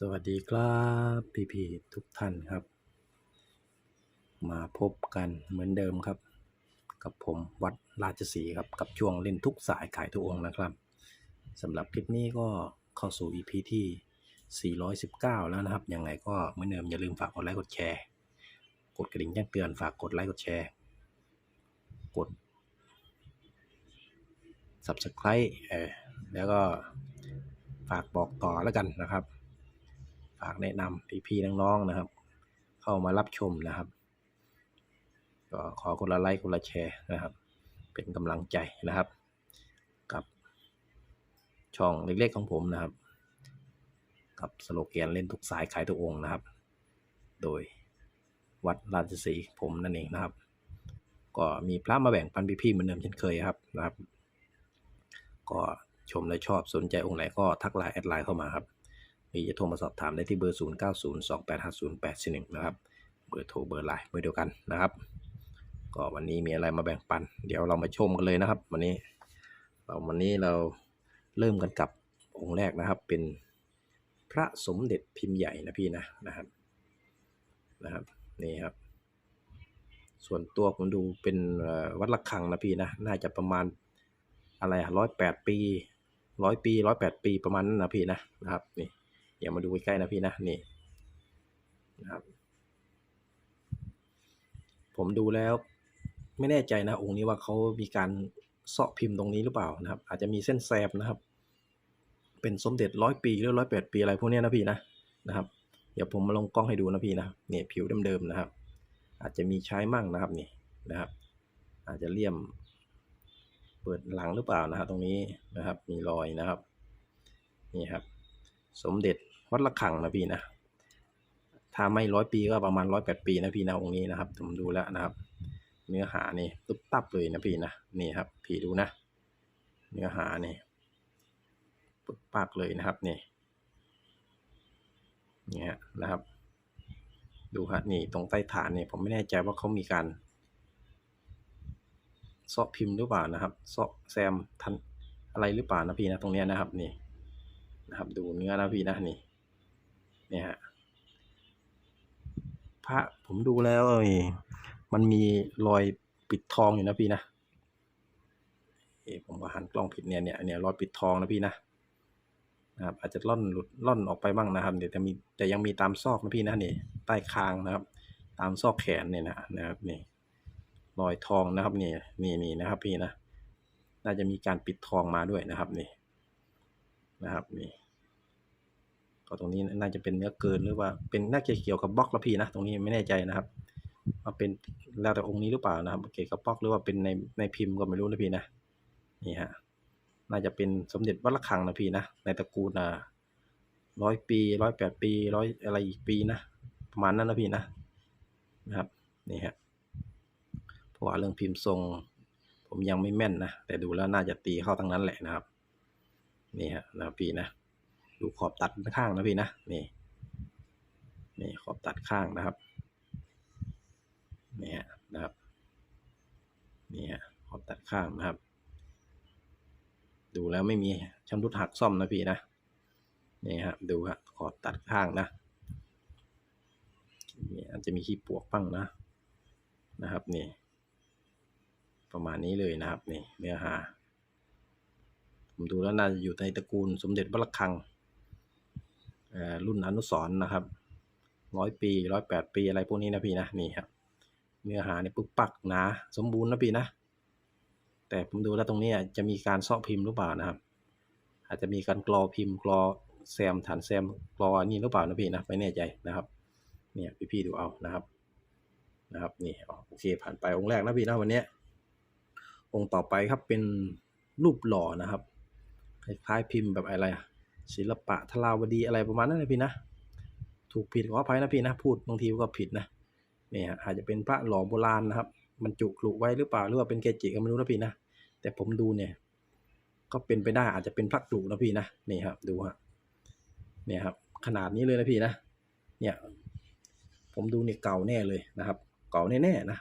สวัสดีครับพี่พี่ทุกท่านครับ มาพบกันเหมือนเดิมครับ กับผมวัดราชสีครับ กับช่วงเล่นทุกสายขายทุกองนะครับสำหรับคลิปนี้ก็เข้าสู่ EP ที่ 419 แล้วนะครับ ยังไงก็เหมือนเดิมอย่าลืมฝากกดไลค์กดแชร์ กดกระดิ่งแจ้งเตือนฝากกดไลค์กดแชร์ กด Subscribe เออแล้วก็ฝากบอกต่อแล้วกันนะครับ ฝากแนะนำพี่ๆน้องๆนะครับ เข้ามารับชมนะครับก็ขอคนละไลค์คนละแชร์นะครับ เป็นกำลังใจนะครับ กับช่องเล็กๆของผมนะครับ กับสโลแกนเล่นทุกสายขายทุกองค์นะครับ โดยวัดราชสีผมนั่นเองนะครับ ก็มีพระมาแบ่งปันพี่ๆเหมือนเดิมเช่นเคยครับนะครับ ก็ชมและชอบสนใจองค์ไหนก็ทักไลน์แอดไลน์เข้ามาครับีจะโทรมาสอบถามได้ที่เบอร์ 0 9 0 2 8 5 0 8 4 1นะครับ เบอร์โทรเบอร์ไลน์เบอร์เดียวกันนะครับ ก็วันนี้มีอะไรมาแบ่งปัน เดี๋ยวเรามาชมกันเลยนะครับ วันนี้เราวันนี้เราเริ่มกันกับองค์แรกนะครับ เป็นพระสมเด็จพิมพ์ใหญ่นะพี่นะนะครับนะครับนี่ครับ ส่วนตัวผมดูเป็นวัดระฆังนะพี่นะน่าจะประมาณอะไรร้อยแปดปีร้อยปีร้อยแปดปีประมาณนั้นนะพี่นะนะครับนี่ เดี๋ยวมาดูใกล้ๆนะพี่นะนี่นะครับ ผมดูแล้ว ไม่แน่ใจนะองค์นี้ว่าเขามีการเสาะพิมพ์ตรงนี้หรือเปล่านะครับ อาจจะมีเส้นแซมนะครับ เป็นสมเด็จร้อยปีหรือร้อยแปดปีอะไรพวกนี้นะพี่นะนะครับ เดี๋ยวผมมาลงกล้องให้ดูนะพี่นะเนี่ยผิวเดิมๆนะครับ อาจจะมีใช้มั่งนะครับนี่นะครับ อาจจะเลี่ยม เปิดหลังหรือเปล่านะครับตรงนี้นะครับ มีรอยนะครับ นี่ครับ สมเด็จ วัดระฆังนะพี่นะถ้าไม่ร้อยปีก็ประมาณร้อยแปดปีนะพี่นะองค์นี้นะครับผมดูแล้วนะครับ เนื้อหานี่ตุ๊บตับเลยนะพี่นะนี่ครับพี่ดูนะ เนื้อหานี่ปึ๊กปักเลยนะครับนี่เนี่ฮะนะครับ ดูฮะนี่ตรงใต้ฐานเนี่ยผมไม่แน่ใจว่าเขามีการเซาะพิมพ์หรือเปล่านะครับเซาะแซมทันอะไรหรือเปล่านะพี่นะตรงเนี้ยนะครับนี่นะครับ ดูเนื้อนะพี่นะนี่ เนี่ยฮะพระผมดูแล้วเอ้ยมันมีรอยปิดทองอยู่นะพี่นะเอะผมก็หันกล้องผิดเนี่ยเนี่ยเนี่ยรอยปิดทองนะพี่นะนะครับอาจจะล่อนหลุดล่อนออกไปบ้างนะครับเดี๋ยวจะมีแต่ยังมีตามซอกนะพี่นะนี่ใต้คางนะครับ ตามซอกแขนเนี่ยนะนะครับนี่รอยทองนะครับนี่นี่นี่นะครับพี่นะน่าจะมีการปิดทองมาด้วยนะครับนี่นะครับนี่ ก็ตรงนี้น่าจะเป็นเนื้อเกินหรือว่าเป็นน่าจะเกี่ยวกับบล็อกแล้วพี่นะตรงนี้ไม่แน่ใจนะครับว่าเป็นแล้วแต่องค์นี้หรือเปล่านะครับเกี่ยวกับบล็อกหรือว่าเป็นในในพิมพ์ก็ไม่รู้นะพี่นะนี่ฮะน่าจะเป็นสมเด็จวัดระฆังนะพี่นะในตระกูลอ่าร้อยปีร้อยแปดปีร้อยอะไรอีกปีนะประมาณนั้นนะพี่นะนะครับนี่ฮะเพราะว่าเรื่องพิมพ์ทรง ผมยังไม่แม่นนะแต่ดูแล้วน่าจะตีเข้าทั้งนั้นแหละนะครับนี่ฮะนะพี่นะ ดูขอบตัดข้างนะพี่นะนี่นี่ขอบตัดข้างนะครับนี่ฮะนะครับนี่ฮะขอบตัดข้างนะครับ ดูแล้วไม่มีชำรุดหักซ่อมนะพี่นะนี่ฮะดูฮะขอบตัดข้างนะนี่อาจจะมีขี้ปวกบ้างนะนะครับนี่ประมาณนี้เลยนะครับนี่เนื้อหาผมดูแล้วน่าจะอยู่ในตระกูลสมเด็จวัดระฆัง รุ่นอนุสรนะครับร้อยปีร้อยแปดปีอะไรพวกนี้นะพี่นะนี่ครับเนื้อหาเนี่ยปึ๊กปักหนาสมบูรณ์นะพี่นะ แต่ผมดูแล้วตรงนี้จะมีการเซาะพิมพ์หรือเปล่านะครับ อาจจะมีการกรอพิมพ์กรอแซมฐานแซมกรอนนี้หรือเปล่านะพี่นะไม่แน่ใจนะครับเนี่ยพี่ๆดูเอานะครับนะครับนี่อ๋อโอเคผ่านไปองค์แรกนะพี่นะวันนี้องค์ต่อไปครับเป็นรูปหล่อนะครับคล้ายๆพิมพ์แบบอะไรอะ ศิลปะทลาวดีอะไรประมาณนั้นเลยพี่นะ ถูกผิดขออภัยนะพี่นะ พูดบางทีก็ผิดนะเนี่ยอาจจะเป็นพระหล่อโบราณนะครับบรรจุกลุไว้หรือเปล่าหรือว่าเป็นเกจิก็ไม่รู้นะพี่นะ แต่ผมดูเนี่ย ก็เป็นไปได้อาจจะเป็นพระกลุนะพี่นะนี่ครับดูฮะเนี่ยครับ ขนาดนี้เลยนะพี่นะ เนี่ย ผมดูเนี่ยเก่าแน่เลยนะครับ เก่าแน่ๆนะ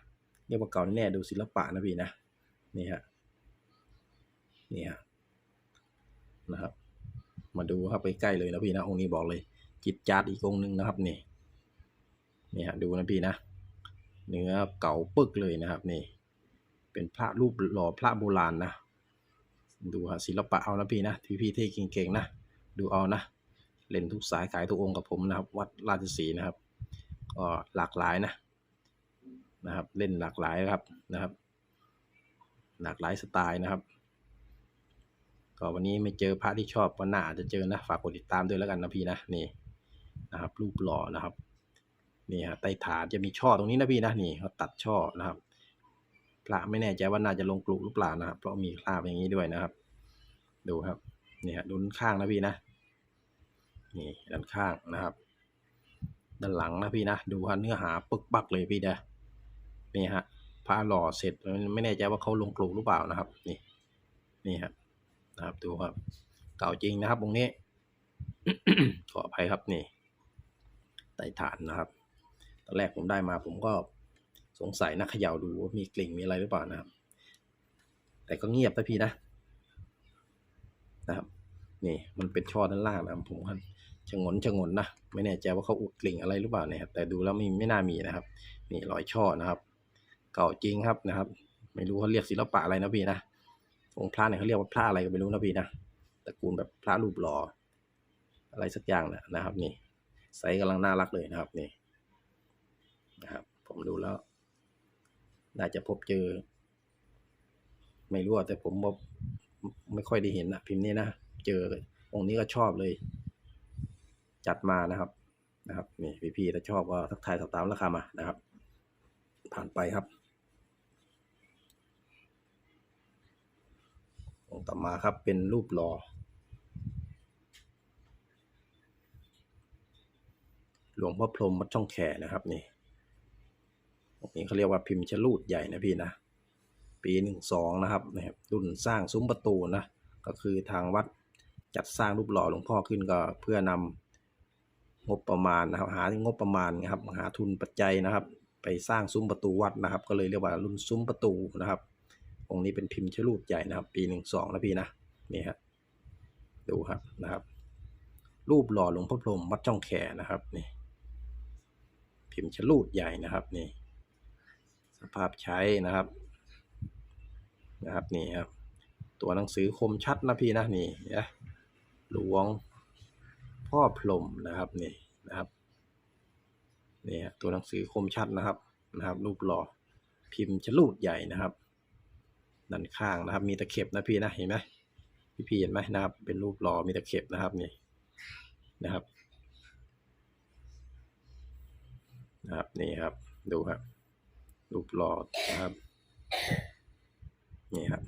เรียกว่าเก่าแน่ดูศิลปะนะพี่นะนี่ฮะนี่ฮะนะครับ มาดูครับไปใกล้เลยนะพี่นะองค์นี้บอกเลย จิตจาดอีกองค์หนึ่งนะครับนี่นี่ฮะดูนะพี่นะ เนื้อเก่าปึกเลยนะครับนี่ เป็นพระรูปหล่อพระโบราณนะ ดูฮะศิลปะเอานะพี่นะที่พี่เท่เก่งๆนะ ดูเอานะ เล่นทุกสายขายทุกองค์กับผมนะครับ วัดราชสีนะครับ ก็หลากหลายนะนะครับ เล่นหลากหลายครับนะครับ หลากหลายสไตล์นะครับ ก็วันนี้ไม่เจอพระที่ชอบวันหน้าอาจจะเจอนะฝากกดติดตามด้วยแล้วกันนะพี่นะนี่นะครับ รูปหล่อนะครับนี่ฮะใต้ฐานจะมีช่อตรงนี้นะพี่นะนี่เขาตัดช่อนะครับพระไม่แน่ใจว่าน่าจะลงกลุหรือเปล่านะครับ เพราะมีคราบอย่างนี้ด้วยนะครับ ดูครับนี่ฮะดูด้านข้างนะพี่นะนี่ด้านข้างนะครับ ด้านหลังนะพี่นะดูฮะเนื้อหาปึกปักเลยพี่เด้อนี่ฮะพระหล่อเสร็จไม่แน่ใจว่าเขาลงกลุหรือเปล่านะครับ นี่นี่ฮะ นะครับดูครับ เก่าจริงนะครับตรงนี้ ขออภัยครับนี่ไต่ฐานนะครับ ตอนแรกผมได้มาผมก็สงสัยนะเขย่าดูว่ามีกลิ่งมีอะไรหรือเปล่านะครับ แต่ก็เงียบไปพี่นะนะครับ นี่มันเป็นช่อด้านล่างนะครับผมก็ชะงนชะงนนะไม่แน่ใจว่าเขาอุดกลิ่งอะไรหรือเปล่านี่ยครับแต่ดูแล้วไม่ไม่น่ามีนะครับ นี่รอยช่อนะครับ เก่าจริงครับนะครับ ไม่รู้เขาเรียกศิลปะอะไรนะพี่นะ องค์พระเนี่ยเขาเรียกว่าพระอะไรก็ไม่รู้นะพี่นะตระกูลแบบพระรูปหล่ออะไรสักอย่างนะนะครับ นี่ไซส์กำลังน่ารักเลยนะครับนี่นะครับ ผมดูแล้ว น่าจะพบเจอ ไม่รู้แต่ผมว่าไม่ค่อยได้เห็นนะพิมพ์นี้นะเจอองค์นี้ก็ชอบเลย จัดมานะครับนะครับนี่พี่ๆถ้าชอบก็ทักทายสอบถามราคามานะครับ ผ่านไปครับ องค์ต่อมาครับเป็นรูปหล่อหลวงพ่อพรหมวัดช่องแขนะครับนี่องค์นี้เขาเรียกว่าพิมพ์ชลูดใหญ่นะพี่นะ ปีหนึ่งสองนะครับนะครับรุ่นสร้างซุ้มประตูนะ ก็คือทางวัดจัดสร้างรูปหล่อหลวงพ่อขึ้นก็เพื่อนำงบประมาณนะครับ หางบประมาณนะครับ หาทุนปัจจัยนะครับ ไปสร้างซุ้มประตูวัดนะครับ ก็เลยเรียกว่ารุ่นซุ้มประตูนะครับ องค์นี้เป็นพิมพ์ชะลูดใหญ่นะครับ ปีหนึ่งสองนะพี่นะนี่ฮะดูครับนะครับ รูปหล่อหลวงพ่อพรหมวัดช่องแขนะครับนี่พิมพ์ชะลูดใหญ่นะครับนี่สภาพใช้นะครับนะครับนี่ครับ ตัวหนังสือคมชัดนะพี่นะนี่นะหลวงพ่อพรมนะครับนี่นะครับนี่ฮะตัวหนังสือคมชัดนะครับนะครับ รูปหล่อพิมพ์ฉลูดใหญ่นะครับ ด้านข้างนะครับ มีตะเข็บนะพี่นะเห็นไหมพี่พี่เห็นไหมนะครับ เป็นรูปหล่อมีตะเข็บนะครับนี่นะครับนะครับนี่ครับ ดูครับ รูปหล่อนะครับนี่ครับ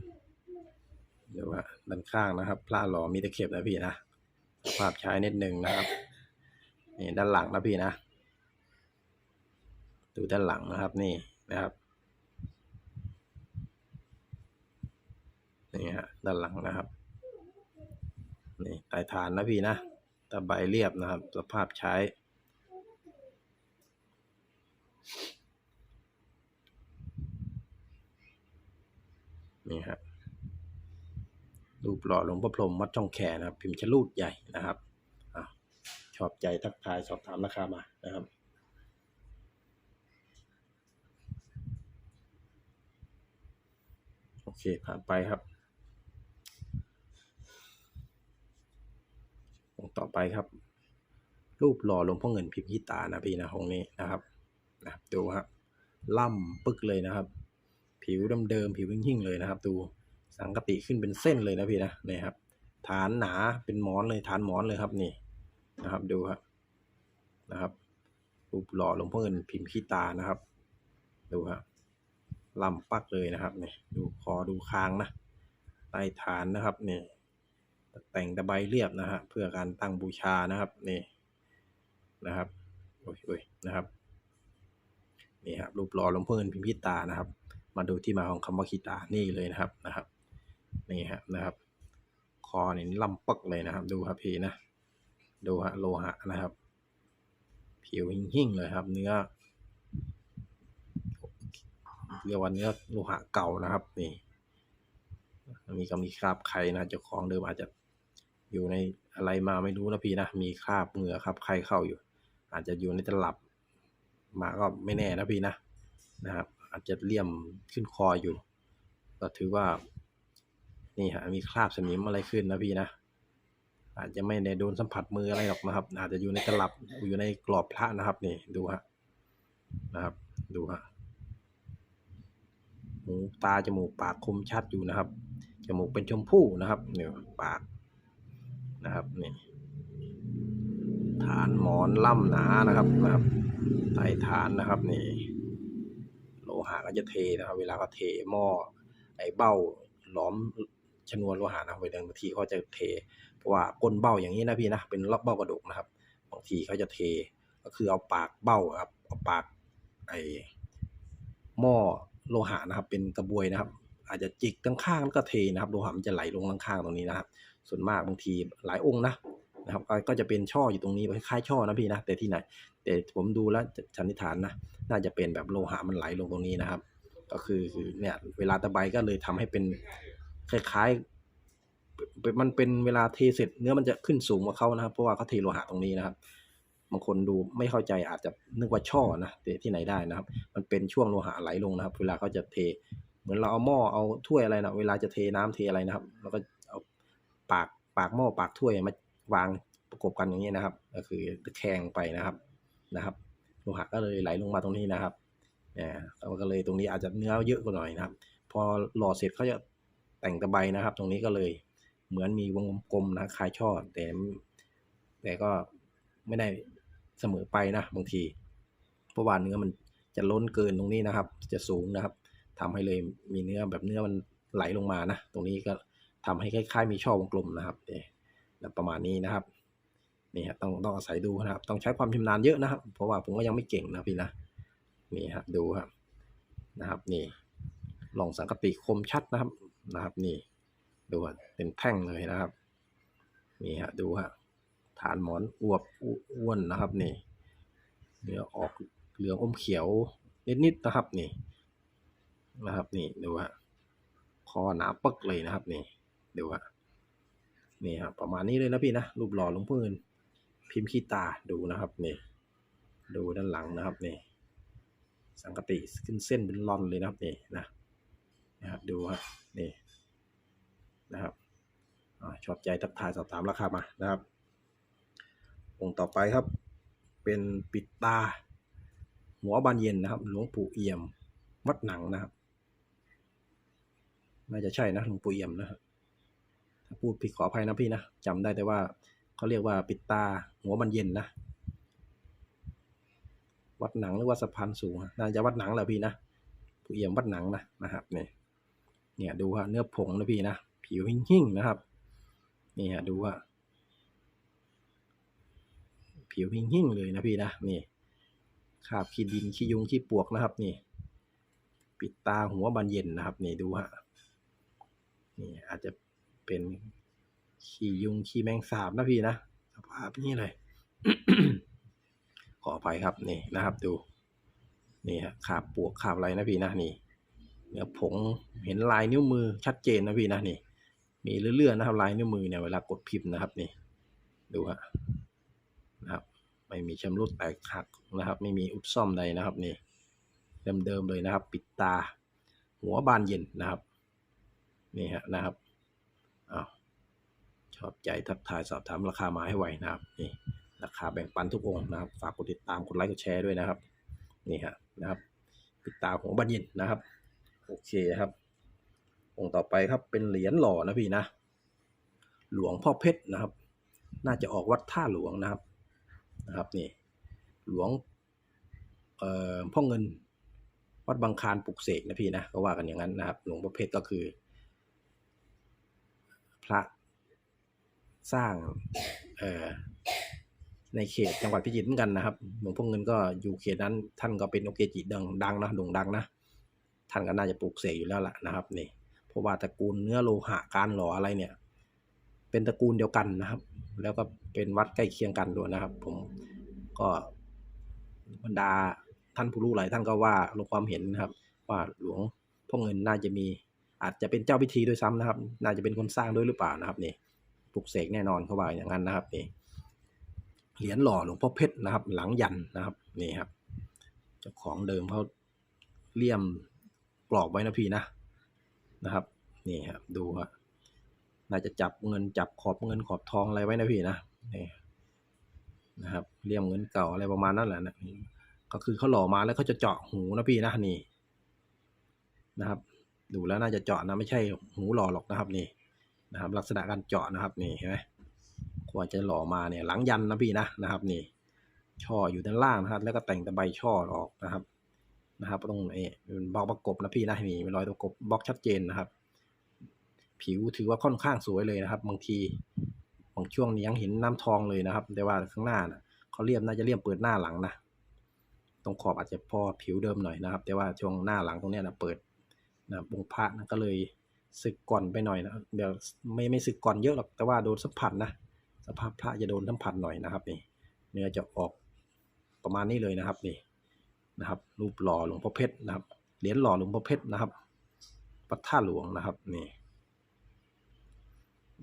เดี๋ยวว่าด้านข้างนะครับพระหล่อมีตะเข็บนะพี่นะภาพใช้นิดหนึ่งนะครับนี่ด้านหลังนะพี่นะ ดูด้านหลังนะครับ นี่นะครับ นี่ฮะด้านหลังนะครับนี่ใต้ฐานนะพี่นะตะใบเรียบนะครับ สภาพใช้นี่ครับรูปหล่อหลวงพ่อพรหมวัดช่องแคนะครับ พิมพ์ชลูดใหญ่นะครับอชอบใจทักทายสอบถามราคามานะครับโอเคผ่านไปครับ องค์ต่อไปครับ รูปหล่อหลวงพ่อเงินพิมพ์ยิตานะพี่นะองค์นี้นะครับนะดูครับล่ำปึกเลยนะครับ ผิวเดิมๆผิวหิ่งๆเลยนะครับ ดูสังกติขึ้นเป็นเส้นเลยนะพี่นะนี่ครับ ฐานหนาเป็นหมอนเลยฐานหมอนเลยครับนี่นะครับดูครับนะครับ รูปหล่อหลวงพ่อเงินพิมพ์ขี้ตานะครับ ดูครับลำปักเลยนะครับนี่ดูคอดูคางนะใต้ฐานนะครับนี่ แต่งตะไบเรียบนะฮะเพื่อการตั้งบูชานะครับนี่นะครับโอ้ยโอ้ยนะครับนี่ครับรูปหล่อหลวงพ่อเงินพิมพ์ขี้ตานะครับ มาดูที่มาของคำว่าขีตานี่เลยนะครับนะครับนี่ฮะนะครับ คอนี่ลำปักเลยนะครับ ดูครับพี่นะดูฮะโลหะนะครับ ผิวหิ่งๆเลยครับ เนื้อเรียกว่าเนื้อโลหะเก่านะครับ นี่มีกำมีคราบไข่นะเจ้าของเดิมอาจจะ อยู่ในอะไรมาไม่รู้นะพี่นะ มีคราบเหงื่อคราบใครเข้าอยู่ อาจจะอยู่ในตลับ มาก็ไม่แน่นะพี่นะนะครับ อาจจะเลี่ยมขึ้นคออยู่ ก็ถือว่า นี่ฮะมีคราบสนิมอะไรขึ้นนะพี่นะอาจจะไม่ได้โดนสัมผัสมืออะไรหรอกนะครับ อาจจะอยู่ในตลับอยู่ในกรอบพระนะครับนี่ดูฮะนะครับ ดูฮะหูตาจมูกปากคมชัดอยู่นะครับจมูกเป็นชมพู่นะครับเนี่ยปาก นะครับนี่ฐานหมอนล่ำหนานะครับนะครับไต่ฐานนะครับนี่โลหะก็จะเทนะครับ เวลาเขาเทหม้อไอ้เบ้าหลอมชนวนโลหะนะครับเวลาบางทีเขาจะเทเพราะว่าก้นเบ้าอย่างนี้นะพี่นะเป็นรอบเบ้ากระดูกนะครับบางทีเขาจะเทก็คือเอาปากเบ้าครับเอาปากไอ้หม้อโลหะนะครับ เป็นกระบวยนะครับ อาจจะจิกตั้งข้างแล้วก็เทนะครับโลหะมันจะไหลลงข้างๆตรงนี้นะครับ ส่วนมากบางทีหลายองค์นะนะครับก็จะเป็นช่ออยู่ตรงนี้คล้ายช่อนะพี่นะแต่ที่ไหน แต่ผมดูแล้วสันนิษฐานนะน่าจะเป็นแบบโลหะมันไหลลงตรงนี้นะครับ ก็คือคือเนี่ยเวลาตะไบก็เลยทำให้เป็นคล้ายๆมันเป็นเวลาเทเสร็จเนื้อมันจะขึ้นสูงกว่าเขานะครับ เพราะว่าเขาเทโลหะตรงนี้นะครับบางคนดูไม่เข้าใจอาจจะนึกว่าช่อนะแต่ที่ไหนได้นะครับ มันเป็นช่วงโลหะไหลลงนะครับ เวลาเขาจะเท เหมือนเราเอาหม้อเอาถ้วยอะไรนะเวลาจะเทน้ำเทอะไรนะครับ แล้วก็เอาปากปากหม้อปากถ้วยมาวางประกบกันอย่างนี้นะครับ ก็คือตะแคงไปนะครับนะครับโลหะก็เลยไหลลงมาตรงนี้นะครับเนี่ยก็เลยตรงนี้อาจจะเนื้อเยอะกว่าหน่อยนะครับ พอหล่อเสร็จเขาจะแต่งตะไบนะครับ ตรงนี้ก็เลยเหมือนมีวงกลมนะคลายช่อแต่แต่ก็ไม่ได้เสมอไปนะบางทีเพราะว่าเนื้อมันจะล้นเกินตรงนี้นะครับ จะสูงนะครับ ทำให้เลยมีเนื้อแบบเนื้อมันไหลลงมานะ ตรงนี้ก็ทำให้คล้ายๆ มีช่อวงกลมนะครับเนี่ยประมาณนี้นะครับนี่ฮะต้องต้องอาศัยดูนะครับ ต้องใช้ความชำนาญเยอะนะครับ เพราะว่าผมก็ยังไม่เก่งนะพี่นะนี่ครับดูครับนะครับ นี่ลองสังกติคมชัดนะครับนะครับ นี่ดูเป็นแท่งเลยนะครับนี่ฮะดูฮะฐานหมอนอวบอ้วนนะครับ นี่เนื้อออกเหลืองอมเขียวนิดๆนะครับ นี่ นะครับ นี่ดูฮะคอหนาปึกเลยนะครับ นี่ดูฮะนี่ครับประมาณนี้เลยนะพี่นะรูปหล่อหลวงพ่อเงิน พิมพ์ขี้ตาดูนะครับนี่ ดูด้านหลังนะครับนี่ สังกติขึ้นเส้นเป็นลอนเลยนะครับนี่นะนะครับดูครับนี่นะครับอชอบใจทักทายสอบถามราคามานะครับองค์ต่อไปครับ เป็นปิดตา หัวบานเย็นนะครับ หลวงปู่เอี่ยมวัดหนังนะครับ น่าจะใช่นะหลวงปู่เอี่ยมนะครับถ้าพูดผิดขออภัยนะพี่นะจำได้แต่ว่าเขาเรียกว่าปิดตาหัวบานเย็นนะ วัดหนังหรือว่าสะพานสูงน่าจะวัดหนังแหละพี่นะผู้เอี่ยมวัดหนังนะนะครับเนี่ยเนี่ยดูว่าเนื้อผงนะพี่นะผิวหิ่งๆนะครับนี่ฮะดูว่า ผิวหิ่งๆเลยนะพี่นะนี่คราบขี้ดินขี้ยุงขี้ปวกนะครับนี่ ปิดตาหัวบานเย็นนะครับนี่ดูฮะ นี่อาจจะเป็นขี้ยุงขี้แมงสาบนะพี่นะสภาพนี้เลย ขออภัยครับนี่นะครับดู นี่ฮะขาบปวกขาบอะไรนะพี่นะนี่เนื้อผงเห็นลายนิ้วมือชัดเจนนะพี่นะนี่ มีเลื่อนๆนะครับลายนิ้วมือเนี่ยเวลากดพิมพ์นะครับนี่ ดูฮะนะครับ ไม่มีชำรุดแตกหักนะครับ ไม่มีอุดซ่อมใดนะครับนี่เดิมๆเลยนะครับ ปิดตา หัวบานเย็นนะครับ นี่ฮะนะครับอ้าวชอบใจทักทายสอบถามราคามาให้ไวนะครับนี่ราคาแบ่งปันทุกองนะครับ ฝากกดติดตามกดไลค์กดแชร์ด้วยนะครับนี่ฮะนะครับปิดตาของบัญญินนะครับ โอเคครับ องค์ต่อไปครับเป็นเหรียญหล่อนะพี่นะ หลวงพ่อเพชรนะครับ น่าจะออกวัดท่าหลวงนะครับนะครับนี่หลวงเอ่อพ่อเงินวัดบางคารปลุกเสกนะพี่นะก็ว่ากันอย่างนั้นนะครับ หลวงพ่อเพชรก็คือ พระสร้างเออในเขตจังหวัดพิจิตรเหมือนกันนะครับหลวงพ่อเงินก็อยู่เขตนั้น ท่านก็เป็นโอเกจิดังดังนะโด่งดังนะท่านก็น่าจะปลูกเสกอยู่แล้วล่ะนะครับนี่เพราะว่าตระกูลเนื้อโลหะการหล่ออะไรเนี่ย เป็นตระกูลเดียวกันนะครับ แล้วก็เป็นวัดใกล้เคียงกันด้วยนะครับ ผมก็บรรดาท่านผู้รู้หลายท่านก็ว่าลงความเห็นนะครับ ว่าหลวงพ่อเงินน่าจะมี อาจจะเป็นเจ้าพิธีด้วยซ้ำนะครับ น่าจะเป็นคนสร้างด้วยหรือเปล่านะครับนี่ปลุกเสกแน่นอนเขาว่าอย่างนั้นนะครับนี่เหรียญหล่อหลวงพ่อเพชรนะครับ หลังยันนะครับนี่ครับเจ้าของเดิมเขาเลี่ยมกรอบไว้นะพี่นะนะครับ นี่ครับดูครับน่าจะจับเงินจับขอบเงินขอบทองอะไรไว้นะพี่นะนี่นะครับเลี่ยมเงินเก่าอะไรประมาณนั้นแหละนะก็คือเขาหล่อมาแล้วเขาจะเจาะหูนะพี่นะนี่นะครับ ดูแล้วน่าจะเจาะนะไม่ใช่หูหล่อหรอกนะครับนี่นะครับ ลักษณะการเจาะนะครับนี่เห็นไหมกว่าจะหล่อมาเนี่ยหลังยันนะพี่นะนะครับ นี่ ช่ออยู่ด้านล่างนะครับ แล้วก็แต่งแต่ใบช่อออกนะครับนะครับตรงนี้เป็นบล็อกประกบนะพี่นะนี่เป็นรอยประกบบล็อกชัดเจนนะครับ ผิวถือว่าค่อนข้างสวยเลยนะครับ บางทีบางช่วงนี้ยังเห็นน้ำทองเลยนะครับ แต่ว่าข้างหน้านะเขาเรียบน่าจะเรียบเปิดหน้าหลังนะตรงขอบอาจจะพอผิวเดิมหน่อยนะครับ แต่ว่าช่วงหน้าหลังตรงเนี้ยนะเปิด นะองค์พระนะก็เลยสึกก่อนไปหน่อยนะเดี๋ยวไม่ไม่สึกก่อนเยอะหรอกแต่ว่าโดนสัมผัสนะสภาพพระจะโดนสัมผัสหน่อยนะครับนี่เนื้อจะออกประมาณนี้เลยนะครับนี่นะครับ รูปหล่อหลวงพ่อเพชรนะครับเหรียญหล่อหลวงพ่อเพชรนะครับพระธาตุหลวงนะครับนี่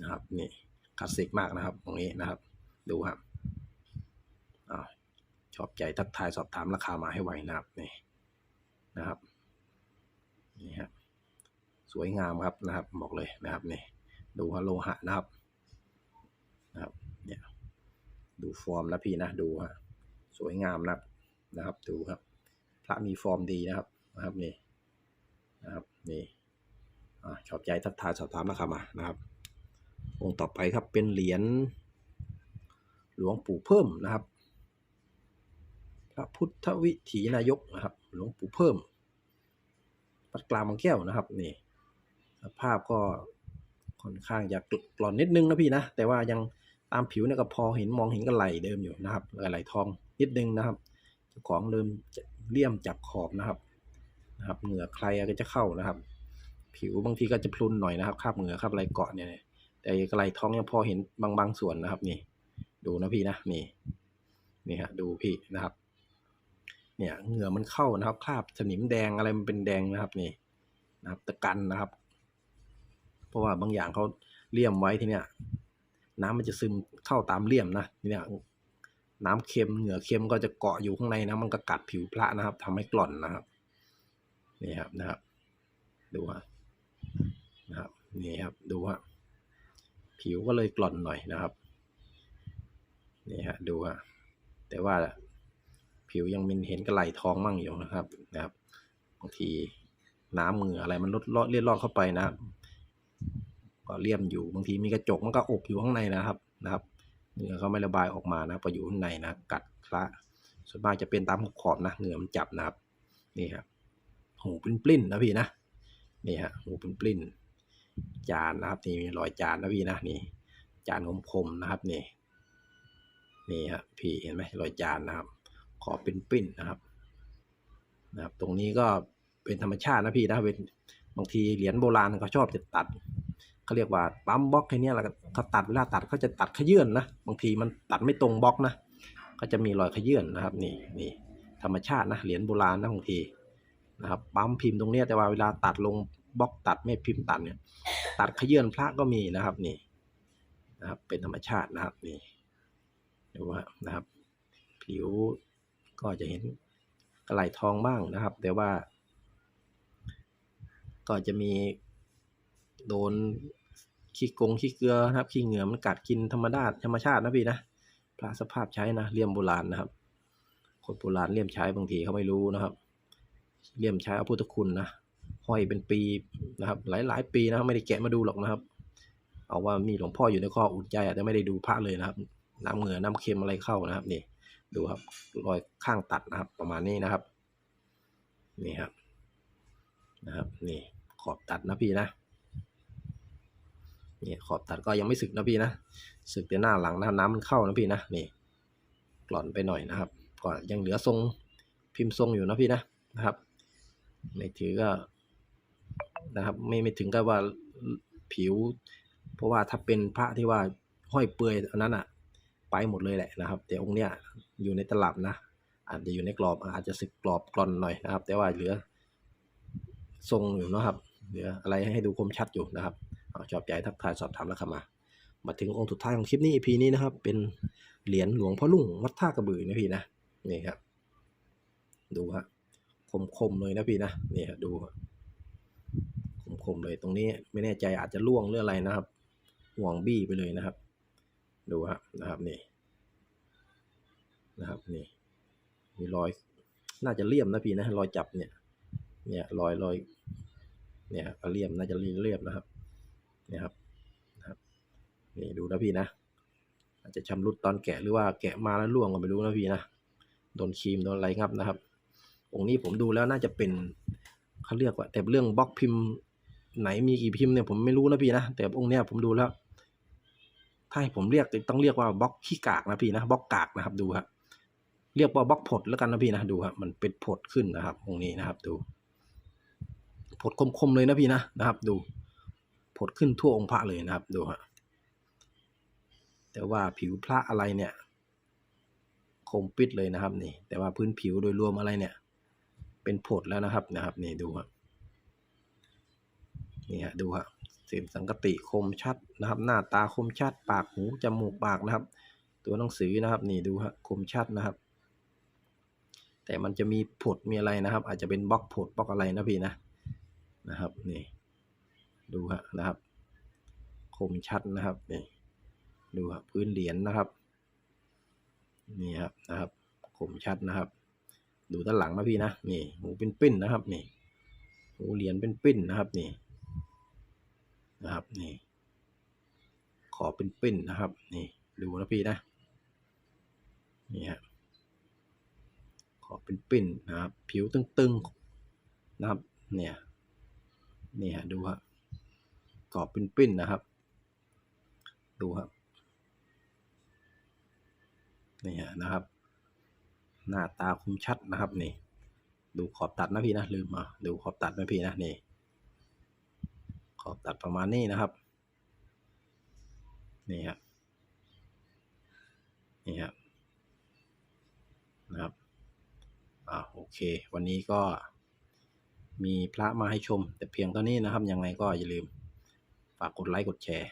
นะครับนี่คลาสสิกมากนะครับตรงนี้นะครับ ดูครับอ่าชอบใจทักทายสอบถามราคามาให้ไวนะครับนี่นะครับ นี่ฮะสวยงามครับนะครับบอกเลยนะครับนี่ดูฮะโลหะนะครับนะครับเนี่ยดูฟอร์มนะพี่นะดูฮะสวยงามนะนะครับดูครับ พระมีฟอร์มดีนะครับนะครับนี่นะครับนี่อ่าชอบใจทักทายสอบถามราคามานะครับ องค์ต่อไปครับเป็นเหรียญหลวงปู่เพิ่มนะครับ พระพุทธวิถีนายกนะครับ หลวงปู่เพิ่ม วัดกลางบางแก้วนะครับนี่สภาพก็ค่อนข้างจะกร่อนนิดนึงนะพี่นะแต่ว่ายังตามผิวเนี่ยก็พอเห็นมองเห็นกันไหลเดิมอยู่นะครับไหลทองนิดนึงนะครับเจ้าของเริ่มเลี่ยมจับขอบนะครับนะครับเหงื่อใครก็จะเข้านะครับ ผิวบางทีก็จะพลุนหน่อยนะครับคราบเหงื่อคราบอะไรเกาะเนี่ยแต่ไหลทองยังพอเห็นบางบางส่วนนะครับนี่ ดูนะพี่นะนี่นี่ฮะดูพี่นะครับ เนี่ยเหงื่อมันเข้านะครับคราบสนิมแดงอะไรมันเป็นแดงนะครับนี่นะครับตะกันนะครับ เพราะว่าบางอย่างเขาเลี่ยมไว้ทีเนี้ยน้ำมันจะซึมเข้าตามเลี่ยมนะทีเนี้ยน้ำเค็มเหงื่อเค็มก็จะเกาะอยู่ข้างในนะมันก็กัดผิวพระนะครับทำให้กร่อนนะครับนี่ครับนะครับ ดูฮะนะครับนี่ครับดูฮะผิวก็เลยกร่อนหน่อยนะครับนี่ฮะดูฮะแต่ว่า ผิวยังมีเห็นกระไหลทองมั่งอยู่นะครับนะครับบางทีน้ำเหงื่ออะไรมันลดลอดเลียดลอดเข้าไปนะครับก็เลี่ยมอยู่บางทีมีกระจกมันก็อบอยู่ข้างในนะครับนะครับเหงื่อเขาไม่ระบายออกมานะพออยู่ข้างในนะกัดพระส่วนมากจะเป็นตามขอบนะเหงื่อมันจับนะครับนี่ครับหูปลิ้นปลิ้นๆนะพี่นะนี่ฮะหูปลิ้นปลิ้นๆจานนะครับนี่มีรอยจานนะพี่นะนี่ จานคมๆนะครับนี่นี่ฮะพี่เห็นไหมรอยจานนะครับ ขอบเป็นปิ้นนะครับนะครับ ตรงนี้ก็เป็นธรรมชาตินะพี่นะเป็นบางทีเหรียญโบราณเขาชอบจะตัดเขาเรียกว่าปั๊มบล็อกแค่นี้ยแล้วก็เขาตัดเวลาตัดเขาจะตัดขยื่นนะบางทีมันตัดไม่ตรงบล็อกนะก็จะมีรอยขยื่นนะครับ นี่นี่ธรรมชาตินะเหรียญโบราณนะบางทีนะครับปั๊มพิมพ์ตรงนี้แต่ว่าเวลาตัดลงบล็อกตัดไม่พิมพ์ตัดเนี่ย ตัดขยื่นพระก็มีนะครับนี่นะครับ เป็นธรรมชาตินะครับนี่ดูว่านะครับ ผิว ก็จะเห็นกระไหลทองบ้างนะครับ แต่ว่า ก็จะมีโดนขี้กงขี้เกลือนะครับขี้เหงื่อมันกัดกินธรรมดาธรรมชาตินะพี่นะพระสภาพใช้นะเลี่ยมโบราณนะครับคนโบราณเลี่ยมใช้บางทีเขาไม่รู้นะครับ เลี่ยมใช้เอาพุทธคุณนะห้อยเป็นปีนะครับ หลายหลายปีนะครับไม่ได้แกะมาดูหรอกนะครับ เอาว่ามีหลวงพ่ออยู่ในข้ออุ่นใจอาจจะไม่ได้ดูพระเลยนะครับ น้ำเหงื่อน้ำเค็มอะไรเข้านะครับนี่ ดูครับรอยข้างตัดนะครับ ประมาณนี้นะครับ นี่ครับ นะครับ นี่ขอบตัดนะพี่นะนี่ขอบตัดก็ยังไม่สึกนะพี่นะสึกแต่หน้าหลังนะน้ำมันเข้านะพี่นะนี่กล่อนไปหน่อยนะครับก็ยังเหลือทรงพิมพ์ทรงอยู่นะพี่นะนะครับไม่ถือก็นะครับ ไม่ไม่ถึงกับว่าผิว เพราะว่าถ้าเป็นพระที่ว่าห้อยเปลือยอันนั้นอะไปหมดเลยแหละนะครับ แต่องค์เนี้ย อยู่ในตลับนะ อาจจะอยู่ในกรอบอาจจะสึกกรอบกรอนหน่อยนะครับ แต่ว่าเหลือทรงอยู่นะครับ เหลืออะไรให้ดูคมชัดอยู่นะครับอชอบใจทักทายสอบถามแล้วครับมา มาถึงองค์สุดท้ายของคลิปนี้ EP นี้นะครับ เป็นเหรียญหลวงพ่อลุ่งวัดท่ากระบือนะพี่นะนี่ครับ ดูฮะคมๆเลยนะพี่นะนี่ฮะดูฮะคมๆเลยตรงนี้ไม่แน่ใจอาจจะล่วงหรืออะไรนะครับ ห่วงบี้ไปเลยนะครับ ดูฮะนะครับนี่ นะครับนี่มีรอย น่าจะเลี่ยมนะพี่นะรอยจับเนี่ย เนี่ยรอยรอยเนี่ยเลี่ยมน่าจะเรียบนะครับนี่ครับนะครับ นี่ดูนะพี่นะ อาจจะชำรุดตอนแกะหรือว่าแกะมาแล้วร่วงก็ไม่รู้นะพี่นะโดนครีมโดนอะไรงับนะครับ องค์นี้ผมดูแล้วน่าจะเป็นเขาเรียกว่า แต่เรื่องบล็อกพิมพ์ ไหนมีกี่พิมพ์เนี่ยผมไม่รู้นะพี่นะแต่องค์เนี้ยผมดูแล้วถ้าให้ผมเรียกต้องเรียกว่าบล็อกขี้กากนะพี่นะบล็อกกากนะครับดูครับ เรียกว่าบล็อกผดแล้วกันนะพี่นะดูครับมันเป็นผดขึ้นนะครับองนี้นะครับดูผดคมๆเลยนะพี่นะนะครับ ดูผดขึ้นทั่วองค์พระเลยนะครับดูฮะแต่ว่าผิวพระอะไรเนี่ย คมปิดเลยนะครับนี่ แต่ว่าพื้นผิวโดยรวมอะไรเนี่ย เป็นผดแล้วนะครับนะครับนี่ดูฮะนี่ฮะดูฮะเสียงสังกติคมชัดนะครับ หน้าตาคมชัด ปากหูจมูกปากนะครับ ตัวหนังสือนะครับ นี่ดูฮะคมชัดนะครับ แต่มันจะมีผดมีอะไรนะครับ อาจจะเป็นบล็อกผดบล็อกอะไรนะพี่นะนะครับนี่ดูฮะนะครับ คมชัดนะครับนี่ดูครับพื้นเหรียญนะครับนี่ครับนะครับ คมชัดนะครับ ดูด้านหลังนะพี่นะนี่หูเป็นปิ้นนะครับนี่หูเหรียญเป็นปิ้นนะครับนี่นะครับนี่ขอเป็นปิ้นนะครับ นี่ดูนะพี่นะนี่ฮะ ขอเป็นปิ้นนะครับ ผิวตึงๆนะครับ เนี่ยนี่ฮะดูฮะกรอบเป็นปิ้นนะครับ ดูครับนี่ฮะนะครับ หน้าตาคมชัดนะครับนี่ ดูขอบตัดนะพี่นะลืมมาดูขอบตัดนะพี่นะนี่ ขอบตัดประมาณนี้นะครับ นี่ฮะนี่ฮะนะครับ อ่าโอเค วันนี้ก็มีพระมาให้ชม แต่เพียงเท่านี้นะครับ ยังไงก็อย่าลืม ฝากกดไลค์กดแชร์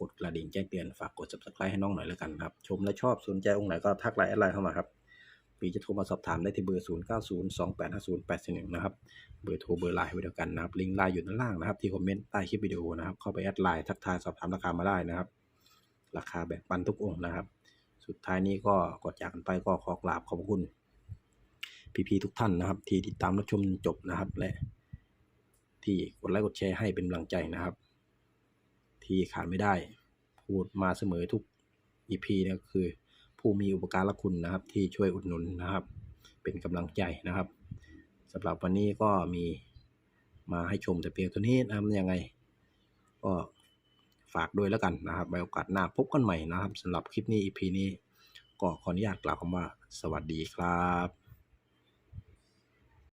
กดกระดิ่งแจ้งเตือนฝากกด subscribe ให้น้องหน่อยแล้วกันครับ ชมและชอบสนใจองค์ไหนก็ทักไลน์แอดไลน์เข้ามาครับปีจะโทรมาสอบถามได้ที่เบอร์ 0 9 0 2 8 5 0 8 1 นะครับ เบอร์โทรเบอร์ไลน์ไว้เดียวกันนะครับ ลิงก์ไลน์อยู่ด้านล่างนะครับ ที่คอมเมนต์ใต้คลิปวิดีโอนะครับ เข้าไปแอดไลน์ทักทายสอบถามราคามาได้นะครับ ราคาแบ่งปันทุกองค์นะครับ สุดท้ายนี้ก็ก่อนจากกันไปก็ขอกราบขอบคุณ พี่ๆทุกท่านนะครับ ที่ติดตามรับชมจนจบนะครับ และที่กดไลค์กดแชร์ให้เป็นกำลังใจนะครับ ที่ขาดไม่ได้ พูดมาเสมอทุก EP เนี่ยก็คือ ผู้มีอุปการะคุณนะครับ ที่ช่วยอุดหนุนนะครับ เป็นกำลังใจนะครับสำหรับวันนี้ก็มีมาให้ชมแต่เพียงเท่านี้นะครับยังไง ก็ฝากด้วยแล้วกันนะครับไว้โอกาสหน้าพบกันใหม่นะครับสำหรับคลิปนี้ EP นี้ ก็ขออนุญาตกล่าวคำว่า สวัสดีครับ